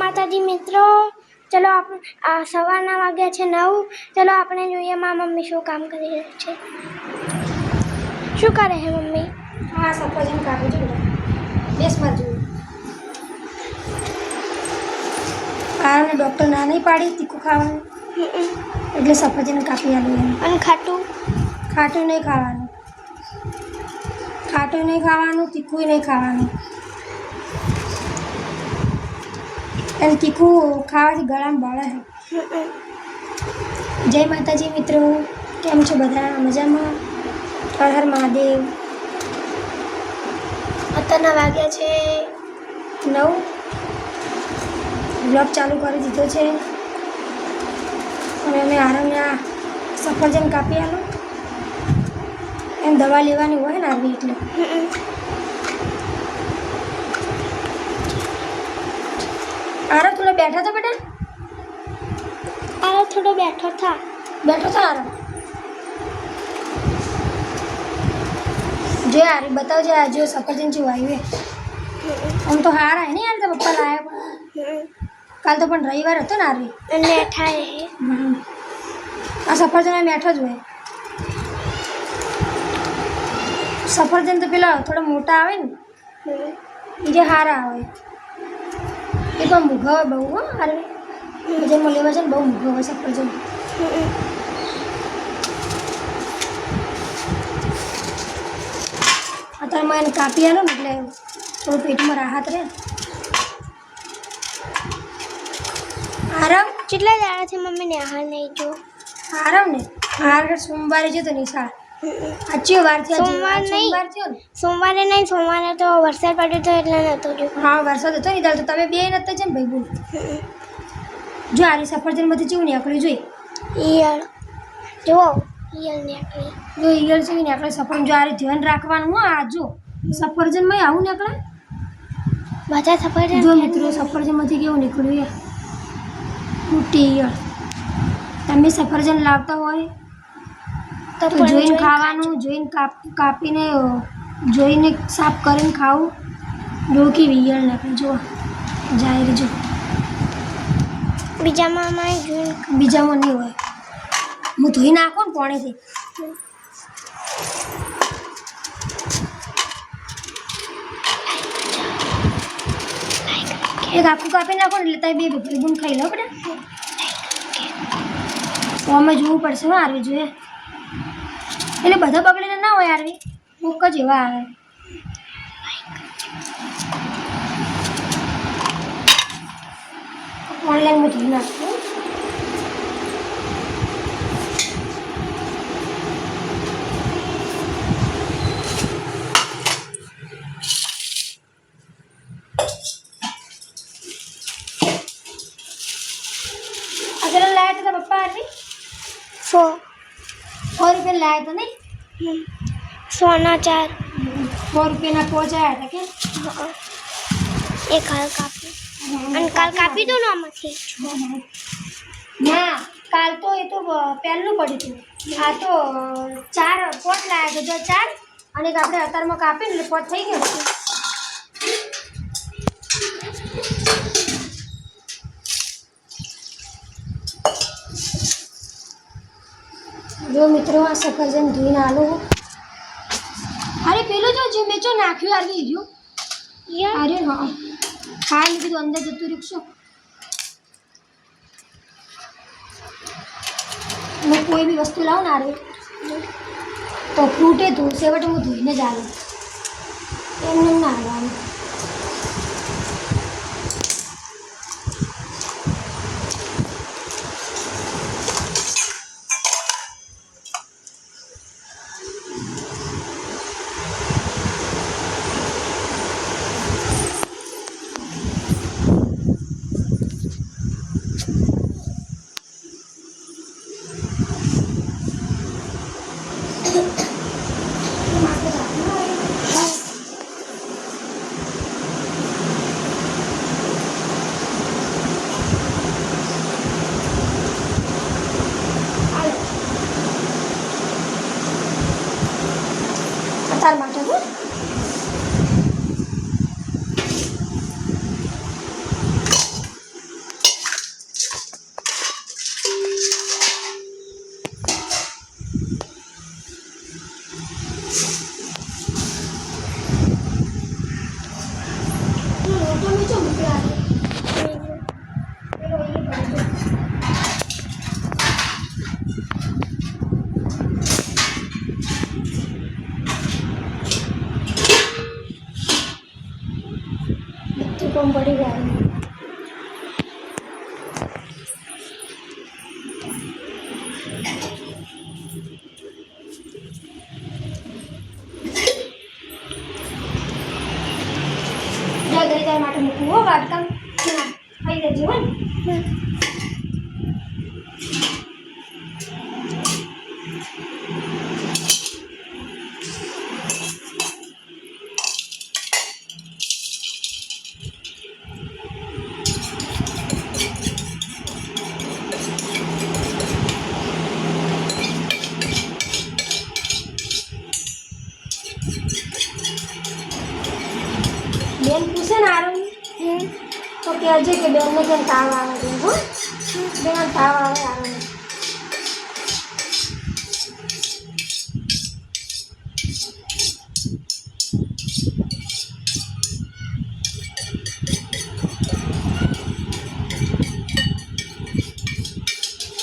માતાજી મિત્રો. ચલો આપણે આ સવારના વાગ્યા છે નવ. ચલો આપણે જોઈએ મા મમ્મી શું કામ કરી રહી છે. શું કરે છે મમ્મી? હા સફરજન કાપી જો બેસમાં જોયું આને ડૉક્ટર ના નહીં પાડી તીખું ખાવાનું. એટલે સફરજન કાપી આલું અને ખાટું? ખાટું નહીં ખાવાનું. ખાટું નહીં ખાવાનું તીખું નહીં ખાવાનું. અને તીખું ખાવાથી ગળામાં બળે છે જય માતાજી મિત્રો, કેમ છો બધા મજામાં? હર હર મહાદેવ. અત્યારના વાગ્યા છે નવ. બ્લોગ ચાલુ કરી દીધો છે. અને અમે આરામના સફરજન કાપી આલો. એમ દવા લેવાની હોય ને આવી એટલે. આરામ થોડો બેઠા તો બેટા. આ થોડો બેઠો થા. બેઠો થા આરામ જો યાર બતાવજે આ જો સફરજન જેવું આવ્યું આમ તો હારા આવે ને યાર તો પપ્પા લાયા કાલ તો પણ રવિવાર હતો ને આરે બેઠા છે આ સફરજન મેઠો જ હોય. સફરજન તો પેલા થોડા મોટા આવે ને એ જે હારા આવે. એ પણ મૂઘા હોય બહુ હો હારે બજારમાં લેવા છે ને બહુ મૂઘા હોય સફરજન અત્યારે મેં એને કાપી આલો ને એટલે થોડું પેટમાં રાહત રહે. આરામ કેટલા દાડા છે મમ્મી ને હાલ નહીં જો? આરામ ને? હાર સોમવારે જતો નિશાળ. સાચી વાર થયો સોમવાર નહીં. સોમવાર થયો સોમવારે નહીં સોમવારે તો વરસાદ પડ્યો તો એટલે નહોતો જો હા વરસાદ હતો ને તો તમે બે નહોતા છે ને ભાઈ બોલ. જો આરે સફરજનમાંથી જેવું નીકળ્યું જોઈ. ઈયળ. જુઓ ઈયળ નીકળી. જો ઈયળ ને નીકળે સફરજન. જો આરે ધ્યાન રાખવાનું હા આ જો. સફરજનમાં આવું નીકળે? બધા સફરજન જો મિત્રો સફરજનમાંથી કેવું નીકળ્યું મોટી ઈયળ. તમે સફરજન લાવતા હોય તો જોઈને ખાવાનું જોઈને કાપ કાપીને જોઈને સાફ કરીને ખાવું. જો વિયળ નાખે જો જાહેર જો. બીજામાં અમારે જોઈને બીજામાં નહીં હોય. હું ધોઈ નાખું ને પોણેથી. એક આખું કાપી નાખો ને એટલે તમે બે ભેગું ખાઈ લો બધા અમે જોવું પડશે હો આરવી જોઈએ. એટલે બધા બગડેલા ના હોય આરવી. મુક જ એવા આવે. ઓનલાઈન મેં ધોઈ નાખું અગર લાયા હતા પપ્પા આરવી સો સો રૂપિયા લાયા હતા નહીં સોના ચાર. સો રૂપિયાના પહોંચાયા હતા કે? એક હાલ કાપી. અને કાલ કાપી દો ને આમાંથી. ના કાલ તો એ તો પહેલું પડ્યું હતું. આ તો ચાર પોટ લાયા છે. જો ચાર અને આપણે અત્યારમાં કાપીને પોટ થઈ ગયો જો મિત્રો આ સફરજન ધોઈને આલો. અરે પેલું જો જે મેં જો નાખ્યું આવી ઈયળ અરે હા. હા લીધું અંદર જતું રીક્ષો હું કોઈ બી વસ્તુ લાવું ને અરે તો ફ્રૂટે ધોશે બટ હું ધોઈને જ આવું એમને એમ ના આવવાનું Somebody bodyguard. તો કહેજે કે બેનને કેમ તાવ આવે છે હો બેન તાવ આવે આરમ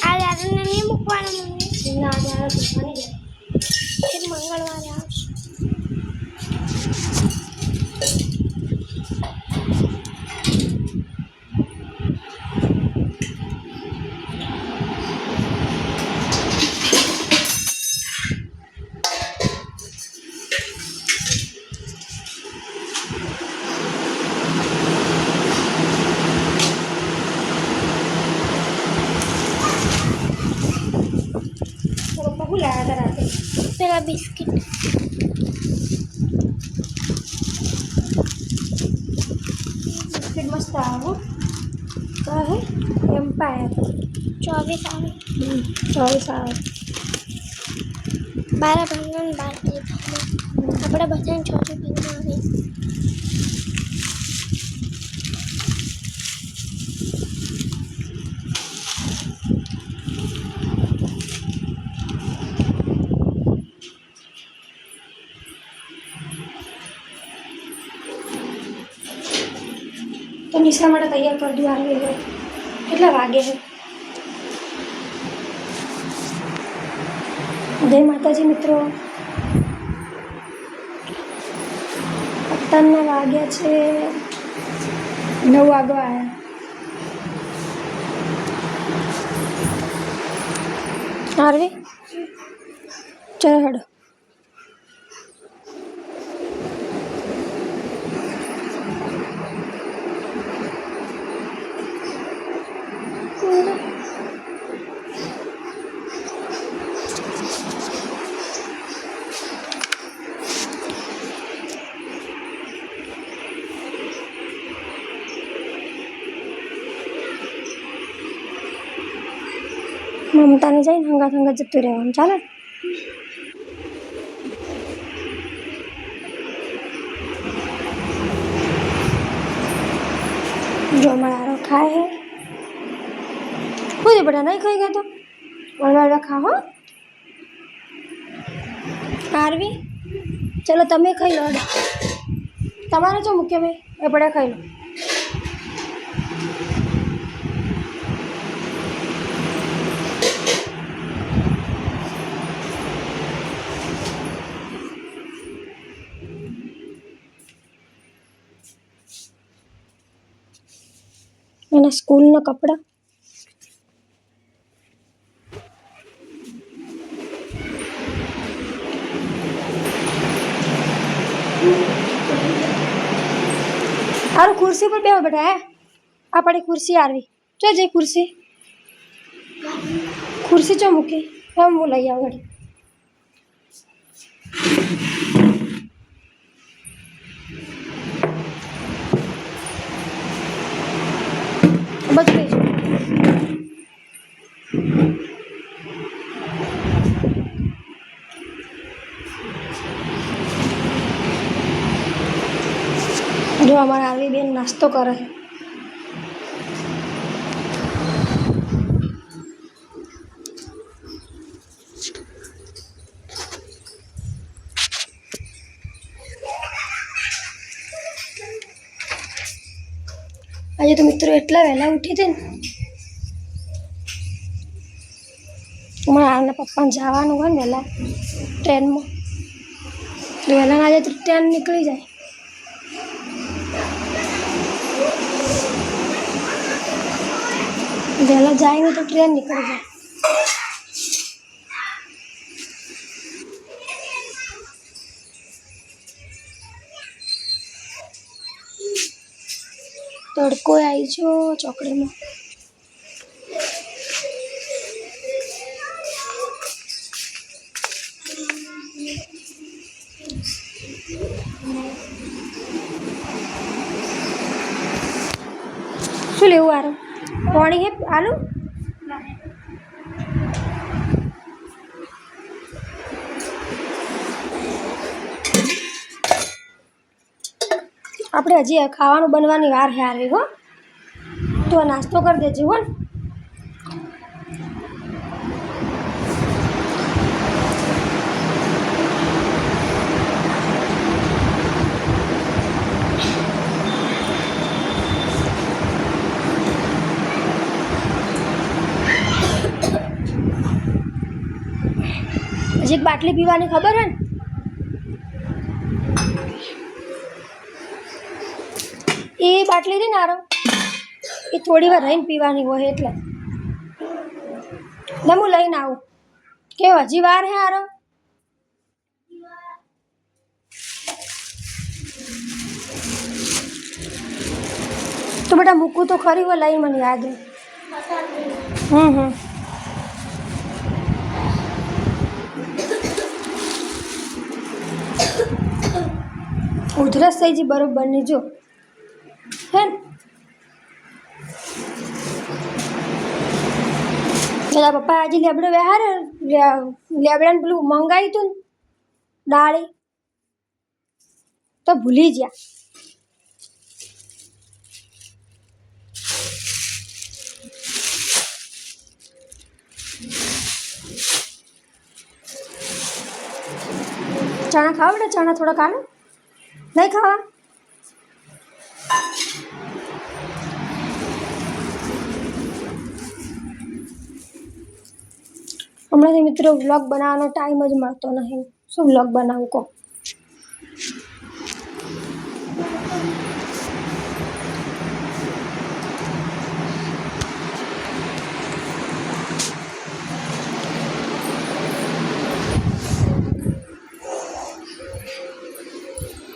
આ દાદાને નહીં મૂકવાનું પેલા બિસ્કિટ બિસ્કિટ મસ્ત આવે હે એમ્પાયર ચોવીસ આવે ચોવીસ આવે બાર ભંગણ બાર આપણે બધાને ચોવીસ નિશા માટે તૈયાર કરી દઉં આવી કેટલા વાગે છે? જય માતાજી મિત્રો. અત્યારના વાગ્યા છે. નવ વાગવા આવ્યા આરવી ચાલો હેડો. મમતાને જઈને હંગાત હંગાત જતું રહેવાનું ચાલે? જો મળારો ખાય હે. ખુદ બધા નહીં ખાઈ ગયો તો? વળવા ખા હો. આરવી ચલો તમે ખાઈ લો તમારે જો મૂકે ભાઈ એ બધા ખાઈ લો. એના સ્કૂલના કપડાં. હારું, ખુરશી પર બેહો બેટા, હે? આ પડી ખુરશી આવી ચો જે ખુરશી. ખુરશી ચો મૂકી? એમ હું લઈ આવું ઘડી થઈ જો અમારા આવી બેન નાસ્તો કરે છે આજે તો મિત્રો એટલા વહેલા ઉઠી હતી ને મારા આના પપ્પાને જવાનું હોય ને વહેલા ટ્રેનમાં. વહેલા વહેલા જાય તો ટ્રેન નીકળી જાય. વહેલા જાય ને તો ટ્રેન નીકળી જાય. તડકો આવી છો ચોકડીમાં. શું લેવું આરો પાણી હે? આલુ? આપણે હજી ખાવાનું બનવાની વાર હે આવી હો. તો નાસ્તો કરી દેજે, હો. હજી એક બાટલી પીવાની ખબર હે ને? એ બાટલી રહી ને આરો એ થોડી વાર રહીને પીવાની હોય એટલે. ને હું લઈને આવું. કે હજી વાર હે આરો તો બેટા, મૂકું તો ખરી હોય લઈ મને યાદ હમ હમ. ઉધરસ થઈ જી બરોબરની જો હે પેલા પપ્પા આજે લેબડો વ્યવહાર લેબડાને પેલું મંગાવ્યું હતું ને, દાળી. તો ભૂલી ગયા. ચણા ખાવા બેટા? ચણા થોડા કાલે? નહીં ખાવા? હમણાંથી મિત્રો વ્લોગ બનાવવાનો ટાઈમ જ મળતો નથી શું વ્લોગ બનાવું કહો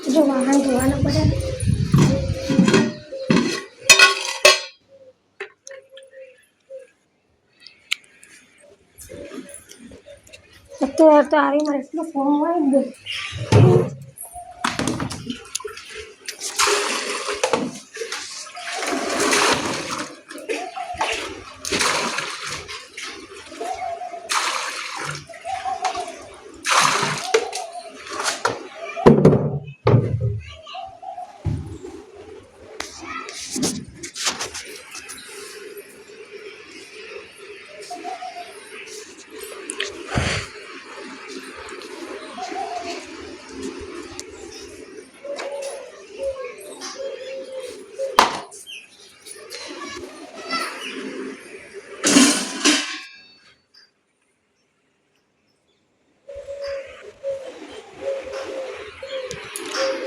જો વાહન ધોવાના બધા અત્યારે તો આવી મારે એટલો ફોન હોય ને બોલ.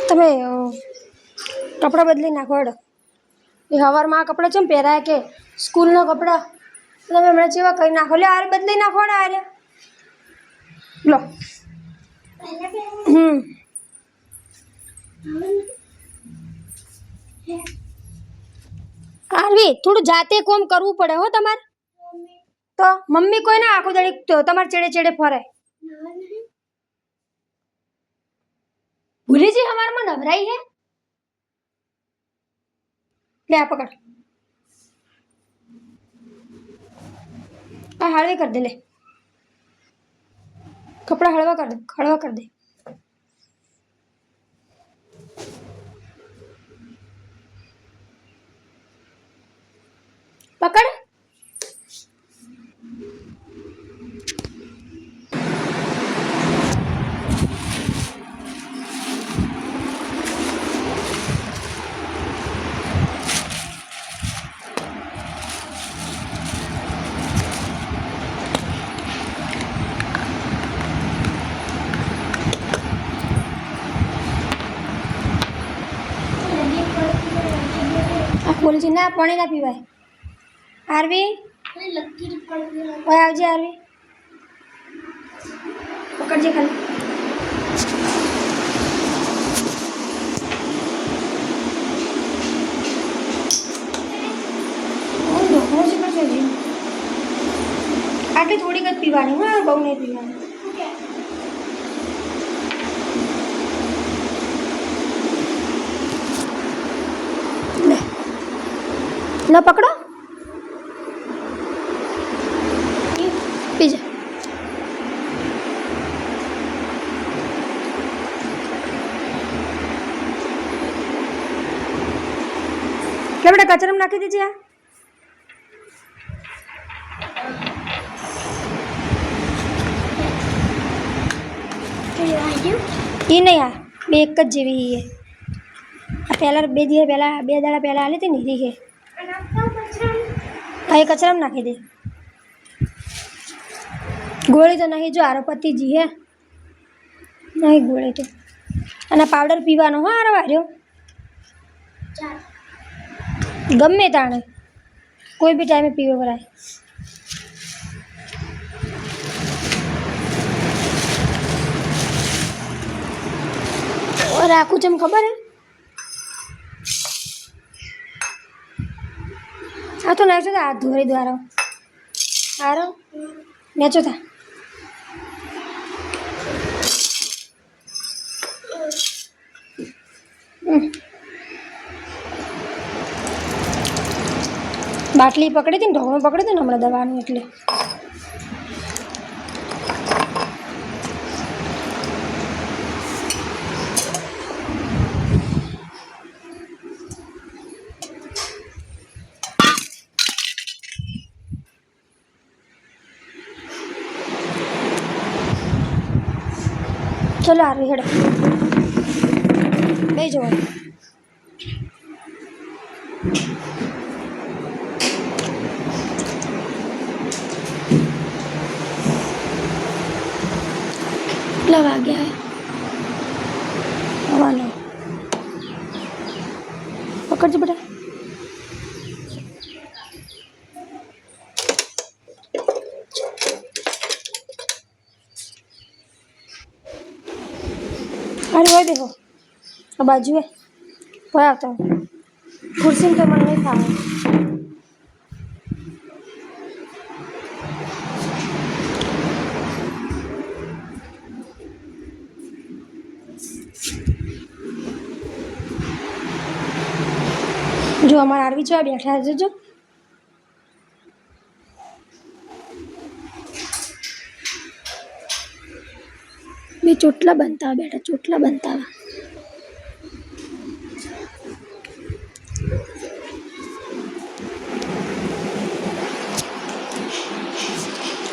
તમે અ, કપડાં બદલી નાખો એ સવારમાં આ કપડાં ચમ પહેરાય કે સ્કૂલના કપડાં? તમે હમણાં જેવા કહી નાખો. લે આરે બદલી નાખો ને આરે. લો. હમ. આરવી થોડું જાતે કોમ કરવું પડે હો તમારે. તો મમ્મી કોઈને આખો દાડી તમારે ચેડે ચેડે ફરે. ભૂલી જી હવારમાં નવરાઈ હે? લે આ પકડ આ હળવે કર દે લે કપડા હળવા કર દે હળવા કર દે ના, પાણી ના પીવાય. આરવી? ઓય, આવજે આરવી. પકડજે ખાલી. આટલી થોડીક જ પીવાની, હા, બહુ નહીં પીવાની. લો પકડો પીજા લે બેટા કચરામાં નાખી દેજે આ એ નહીં આ બે એક જ જેવી એ આ પહેલાં બે દિવસ પહેલાં બે દાડા પહેલાં આલી હતી ને એ છે હા એ કચરામાં નાખી દે. ગોળી તો નહીં જો આરો પતિજી હે. નહીં ગોળી તો. અને પાવડર પીવાનો હા આરો વાર્યો ગમે તાણે. કોઈ બી ટાઈમે પીવો કરાય રાખું છે એમ ખબર હે? આ તો નાચો તા હાથ ધોરી દ્વારો. સારો નેચો તા. બાટલી પકડી હતી ને ઢોકળું પકડી હતી ને હમણાં દવાનું એટલે. ચલો આરવી હેડો બે જવાનું કેટલા વાગ્યા હવાનો પકડજો બેટા અરે હોય દેખો આ બાજુ હે હોય આવતા. ખુરશી તો મને નહીં ફાવે. જો અમારા આરવી જો બેઠા છે, જો. બે ચોટલા બનતા બેટા, ચોટલા બનતા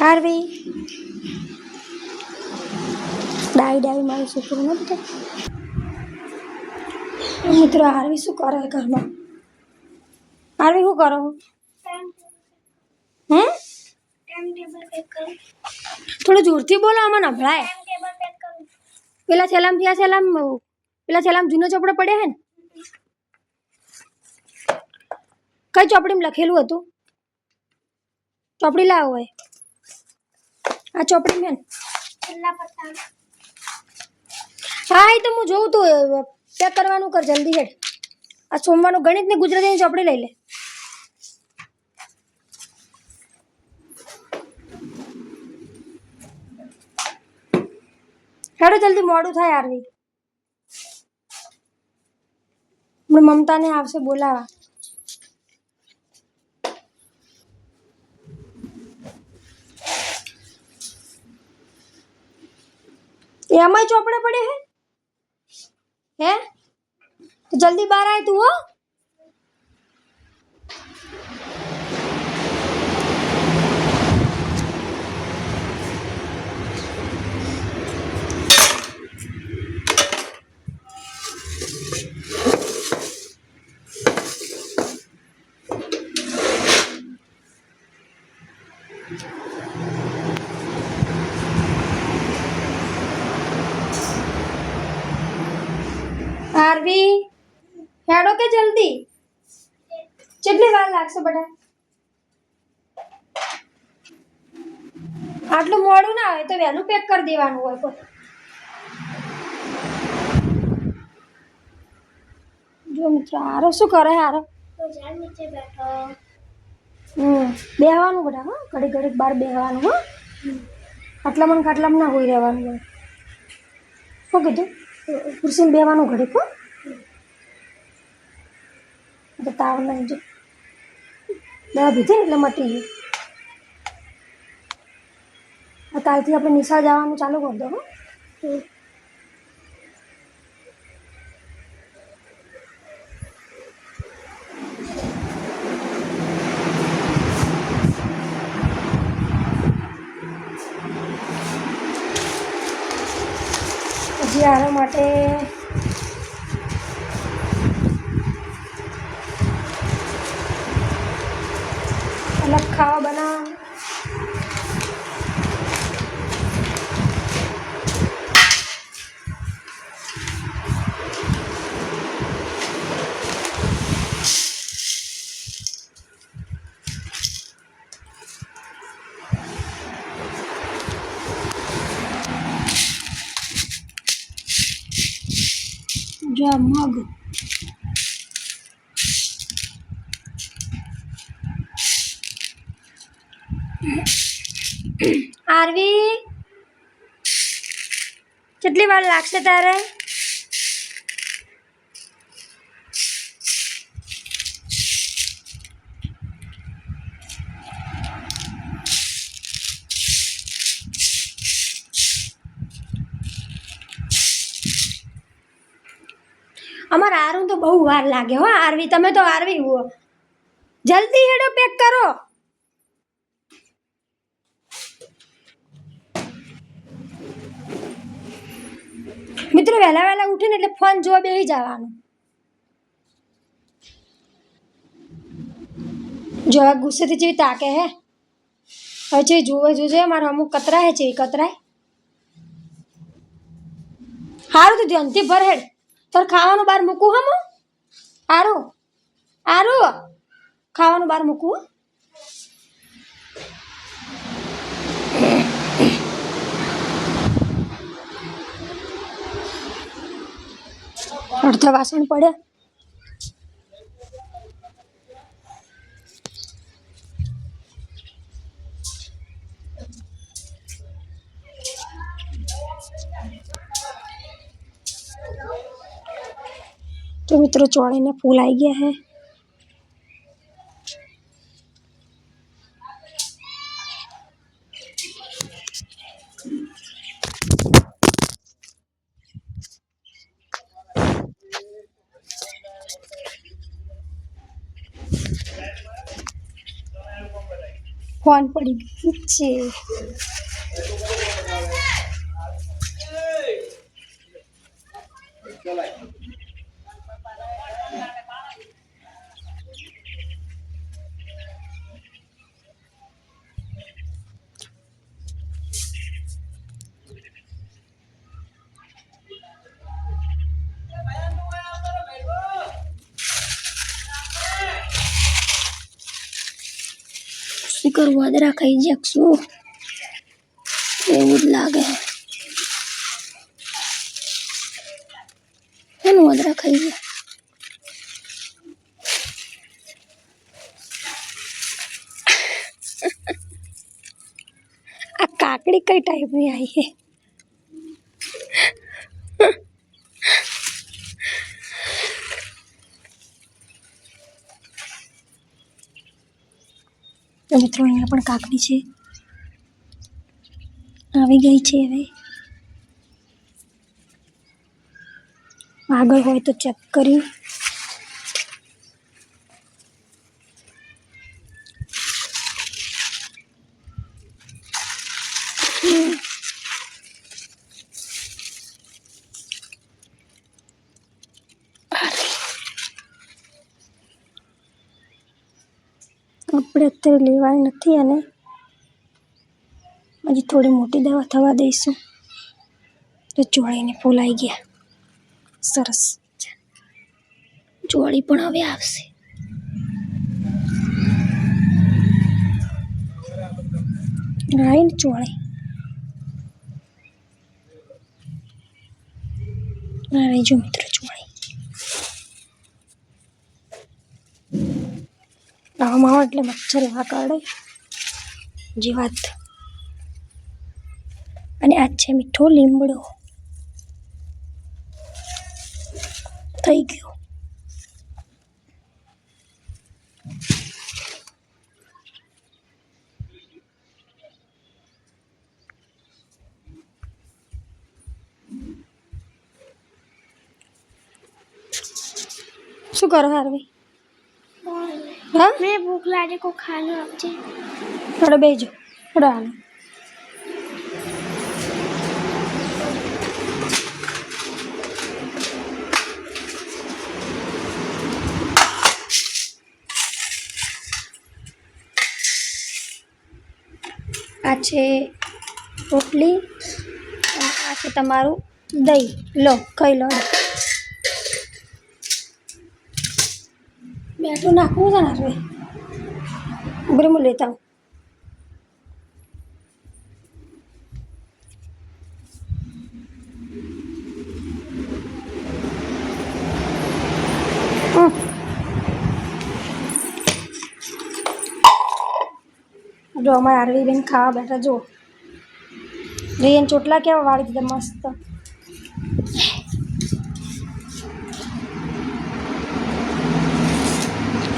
આરવી ડાઈ ડાઈ મારું છોકરું ન મિત્રો આરવી શું કરે ઘરમાં? આરવી શું કરો? હે? થોડું જોરથી બોલો આમાં નભળાય પેલા છેલ્લામ ત્યાં છેલ્લામ પેલા છેલ્લામ જૂનો ચોપડો પડ્યા હે ને? કઈ ચોપડીમાં લખેલું હતું? ચોપડી લાવો હોય આ ચોપડી મેં હા એ તો હું જોઉં તું. પેક કરવાનું કર જલ્દી હેડ. આ સોમવારનું ગણિત ને ગુજરાતીની ચોપડી લઈ લે. હેડો જલ્દી મોડું થાય આરવી. હમણાં મમતાને આવશે બોલાવા. એમાંય ચોપડે પડે હે? હે? તો જલ્દી બહાર આય તું હો આરવી હેડો કે જલ્દી? કેટલી વાર લાગશે બધા આટલું મોડું ના હોય તો વહેલું પેક કરી દેવાનું હોય કોઈ જો મિત્રો, હારો શું કરે હારો? હમ, બેહવાનું બધા, હા, ઘડીક ઘડીક બહાર બેહવાનું, હા. આટલા મને ખાટલામાં ના હોઈ રહેવાનું. હોય શું કીધું? ખુરશીમાં બેહવાનું ઘડીક, હો. તો તાવ નહીં જો. દવા પીધી ને એટલે મટી ગયું આ કાલથી આપણે નિશાળ જવાનું ચાલુ કરી દો, હો. હજી આના માટે અલગ ખાવા કેટલી વાર લાગશે તારે અમારે આરું તો બહુ વાર લાગે હો આરવી, તમે તો આરવી હો. જલ્દી હેડો પેક કરો. વહેલા વહેલા ઉઠીને એટલે ફોન જોવા બેસી જવાનું. જો આ ગુસ્સેથી જેવી તાકે હે. હવે જે જુએ જોજે મારો અમુક કતરા હે એ કતરાય. સારું તો ધ્યાનથી ભર હેડ. તાર ખાવાનું બહાર મૂકું હમ? આરું આરું ખાવાનું બહાર મૂકું? અડધા વાસણ પડે. તો મિત્રો ચોળીને ફૂલ આવી ગયા હે. ફોન પડી ગયું છે. શું કરવું વાદરા ખાઈ શકશું એવું જ લાગે એનું વાદરા ખાઈ ગયા આ કાકડી કઈ ટાઈપની આવી છે મિત્રો અહીંયા પણ કાકડી છે. આવી ગઈ છે હવે. આગળ હોય તો ચેક કરી અત્યારે લેવાની નથી અને હજી થોડી મોટી દવા થવા દઈશું. તો ચોળીને ફૂલાઈ ગયા. સરસ. ચોળી પણ હવે આવશે. રાઈન ચોળી. આ જો મિત્રો ચોળી. ઉનાળામાં આવે એટલે મચ્છર એવા કરડે જીવાત અને આ છે મીઠો લીમડો. થઈ ગયો. શું કરો હારવી મેં ભૂખ લાગે કો ખાનું આપજે. થોડો બેજો થોડો આનો. આ છે રોટલી અને આ છે તમારું દહીં. લો ખાઈ લો. બેઠું નાખવું છે ને હવે? ઉભરે હું લેતા હમ. જો, અમારા આરવી બેન ખાવા બેઠા જો રીન ચોટલા કેવા વાળી દીધા, મસ્ત.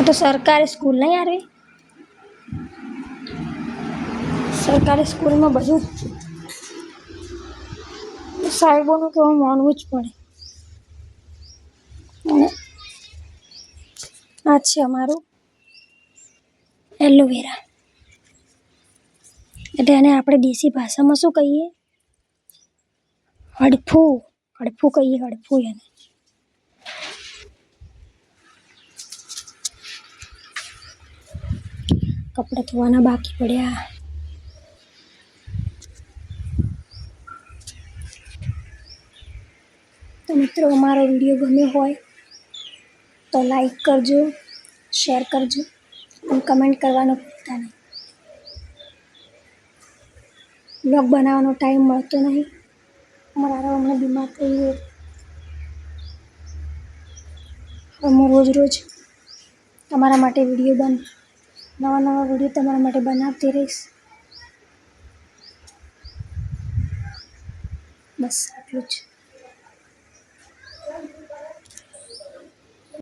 તો સરકારી સ્કૂલ નહીં આવે સરકારી સ્કૂલમાં બધું સાહેબોનું તો માનવું જ પડે. આ છે અમારું એલોવેરા એટલે એને આપણે દેશી ભાષામાં શું કહીએ? હડફું. હડફું કહીએ, હડફું એને. કપડાં ધોવાના બાકી પડ્યા. તો મિત્રો, અમારો વીડિયો ગમ્યો હોય તો લાઈક કરજો શેર કરજો અને કમેન્ટ કરવાનું ભૂલતા નહીં. બ્લોગ બનાવવાનો ટાઈમ મળતો નહીં. અમારા હમણાં બીમાર થઈ ગયો. હું રોજ રોજ તમારા માટે વીડિયો બન નવા નવા વીડિયો તમારા માટે બનાવતી રહીશ. બસ આટલું જ.